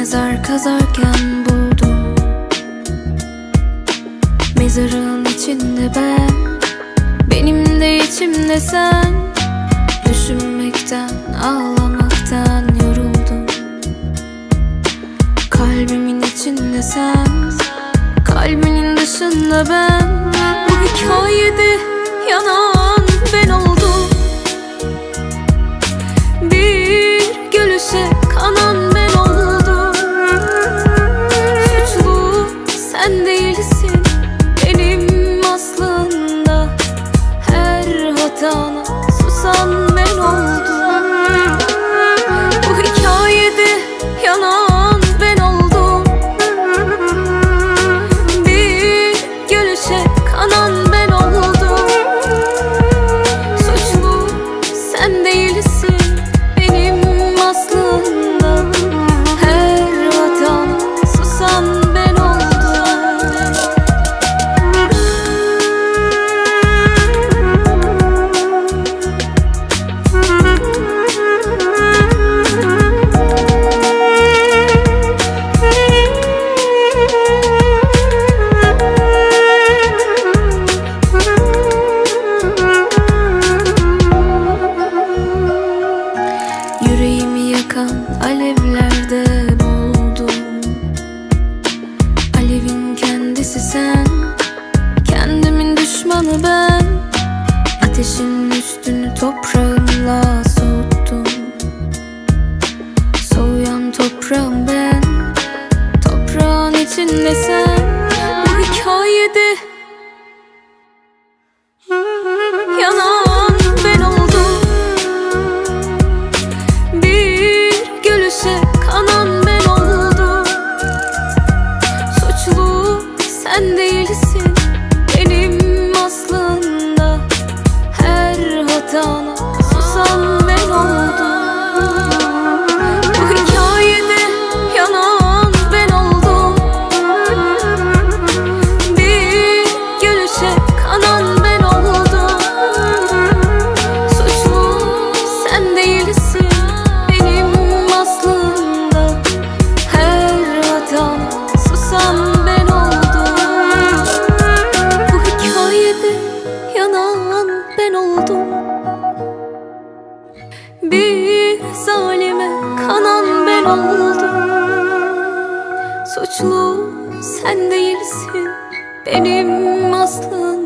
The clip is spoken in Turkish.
kazarken buldum. Mezarın içinde ben Benim de içimde sen. Düşünmekten, ağlamaktan yoruldum. Kalbimin içinde sen Kalbinin dışında ben. Bu hikayede yanan ben oldum yakan alevlerde boğuldum. Alevin kendisi sen Kendimin düşmanı ben. Ateşin üstünü toprağımla soğuttum. Soğuyan toprağım ben Toprağın içinde sen değilsin benim aslında. Her hatana zalime kanan ben oldum. Suçlu sen değilsin benim aslında